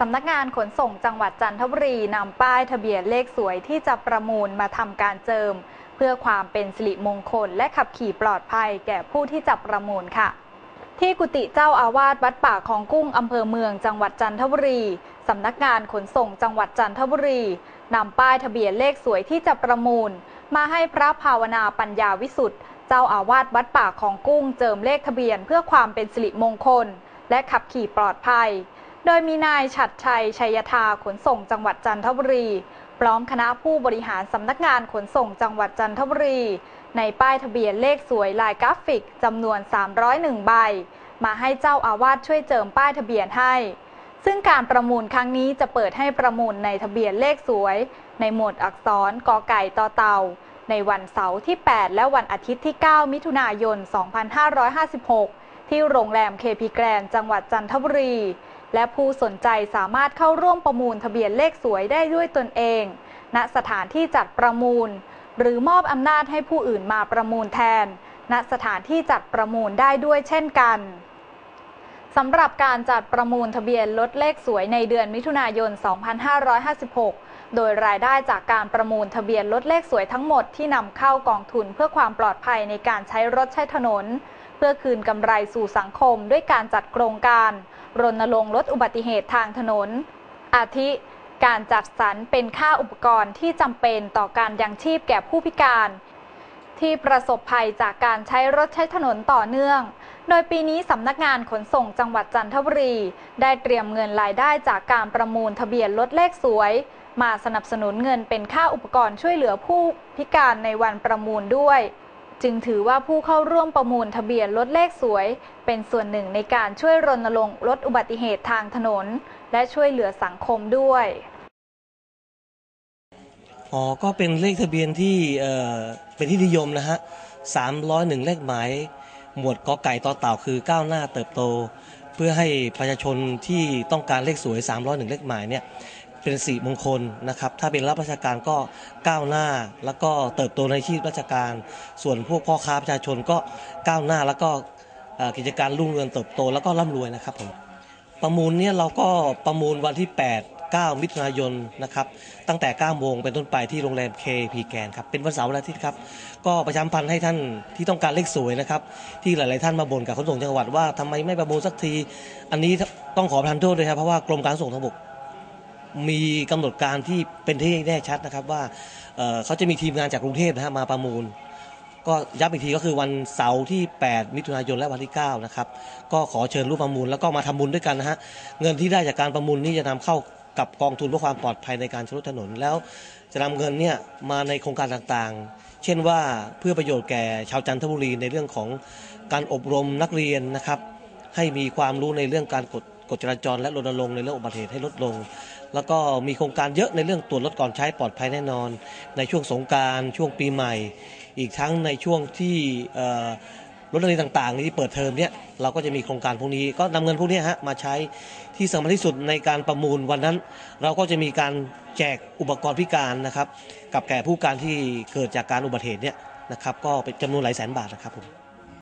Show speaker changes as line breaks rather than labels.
สำนักงานขนส่งจังหวัดจันทบุรีนำป้ายทะเบียนเลขสวยที่จะประมูลมาทำการเจิม เพื่อความเป็นสิริมงคลและขับขี่ปลอดภัยแก่ผู้ที่จะประมูลค่ะ ที่กุฏิเจ้าอาวาสวัดป่าของกุ้งอำเภอเมืองจังหวัดจันทบุรีสำนักงานขนส่งจังหวัดจันทบุรีนำป้ายทะเบียนเลขสวยที่จะประมูล มาให้พระภาวนาปัญญาวิสุทธ์เจ้าอาวาสวัดป่าของกุ้งเจิมเลขทะเบียนเพื่อความเป็นสิริมงคล และขับขี่ปลอดภัย โดยมีนายฉัดชัย ชัยธาขนส่งจังหวัดจันทบุรี พร้อมคณะผู้บริหารสำนักงานขนส่งจังหวัดจันทบุรี ในป้ายทะเบียนเลขสวยลายกราฟิกจำนวน 301 ใบ มาให้เจ้าอาวาสช่วยเจิมป้ายทะเบียนให้ ซึ่งการประมูลครั้งนี้จะเปิดให้ประมูลในทะเบียนเลขสวย ในหมวดอักษรกอไก่ต่อเต่า ในวันเสาร์ที่ 8 และวันอาทิตย์ที่ 9 มิถุนายน 2556 ที่โรงแรมเคพีแกรนจังหวัดจันทบุรี และผู้สนใจสามารถเข้าร่วมประมูลทะเบียนเลขสวยได้ด้วยตนเอง ณสถานที่จัดประมูล หรือมอบอำนาจให้ผู้อื่นมาประมูลแทน ณสถานที่จัดประมูลได้ด้วยเช่นกันสำหรับการจัดประมูลทะเบียนรถเลขสวยในเดือนมิถุนายน 2556 โดยรายได้จากการประมูลทะเบียนรถเลขสวยทั้งหมดที่นำเข้ากองทุนเพื่อความปลอดภัยในการใช้รถใช้ถนน เพื่อคืนกำไรสู่สังคมด้วยการจัดโครงการ รณรงค์ลดอุบัติเหตุทางถนน อาทิ การจัดสรรเป็นค่าอุปกรณ์ที่จำเป็นต่อการยังชีพแก่ผู้พิการ ที่ประสบภัยจากการใช้รถใช้ถนนต่อเนื่อง โดยปีนี้สำนักงานขนส่งจังหวัดจันทบุรี ได้เตรียมเงินรายได้จากการประมูลทะเบียนรถเลขสวย มาสนับสนุนเงินเป็นค่าอุปกรณ์ช่วยเหลือผู้พิการในวันประมูลด้วย จึงถือว่าผู้เข้าร่วมประมูลทะเบียนรถเลขสวย เป็นส่วนหนึ่งในการช่วยรณรงค์ลดอุบัติเหตุทางถนน และช่วยเหลือสังคมด้วย
อ๋อก็เป็นเลขทะเบียนที่เอ่อเป็นที่นิยมนะฮะ301 เลขหมาย หมวดกอไก่ต่อเต่าคือก้าวหน้าเติบโต เพื่อให้ประชาชนที่ต้องการเลขสวย 301 เลขหมายเนี่ย เป็นสีมงคลนะครับ ถ้าเป็นรับราชการก็ก้าวหน้า แล้วก็เติบโตในอาชีพราชการ ส่วนพวกพ่อค้าประชาชนก็ก้าวหน้าแล้วก็กิจการรุ่งเรืองเติบโตแล้วก็ร่ำรวยนะครับผมประมูลเนี่ยเราก็ประมูลวันที่ 8 9 มิถุนายนนะครับตั้งแต่ 9 โมงเป็นต้นไปที่โรงแรม KP แกนครับเป็นวันเสาร์วันอาทิตย์ครับ ก็ประชามพันธ์ให้ท่านที่ต้องการเลขสวยนะครับ ที่หลาย ๆ ท่านมาบ่นกับขนส่งจังหวัดว่าทำไมไม่ประมูลสักที อันนี้ต้องขอประทานโทษด้วยครับเพราะว่ากรมการส่งทางบก มีกำหนดการที่เป็นที่แน่ชัดนะครับว่าเเขาจะมีทีมงานจากกรุงเทพนะฮะมาประมูล ก็ย้ำอีกทีก็คือวันเสาร์ที่ 8 มิถุนายนและวันที่ 9 นะครับ ก็ขอเชิญร่วมประมูลแล้วก็มาทำบุญด้วยกันนะฮะเงินที่ได้จากการประมูลนี้จะนำเข้ากับกองทุนเพื่อความปลอดภัยในการใช้รถถนนแล้วจะนำเงินเนี่ยมาในโครงการต่างๆ เช่นว่าเพื่อประโยชน์แก่ชาวจันทบุรีในเรื่องของการอบรมนักเรียนนะครับ ให้มีความรู้ในเรื่องการกฎกฎจราจรและรณรงค์ในเรื่องอุบัติเหตุให้ลดลง แล้วก็มีโครงการเยอะในเรื่องตรวจรถก่อนใช้ปลอดภัยแน่นอน ในช่วงสงการช่วงปีใหม่ อีกทั้งในช่วงที่รถเรียนต่างๆที่เปิดเทอมเนี่ยเราก็จะมีโครงการพวกนี้ ก็นำเงินพวกนี้ฮะมาใช้ที่สำคัญที่สุดในการประมูลวันนั้น เราก็จะมีการแจกอุปกรณ์พิการนะครับ กับแก่ผู้การที่เกิดจากการอุบัติเหตุเนี่ยนะครับ ก็เป็นจำนวนหลายแสนบาทนะครับผม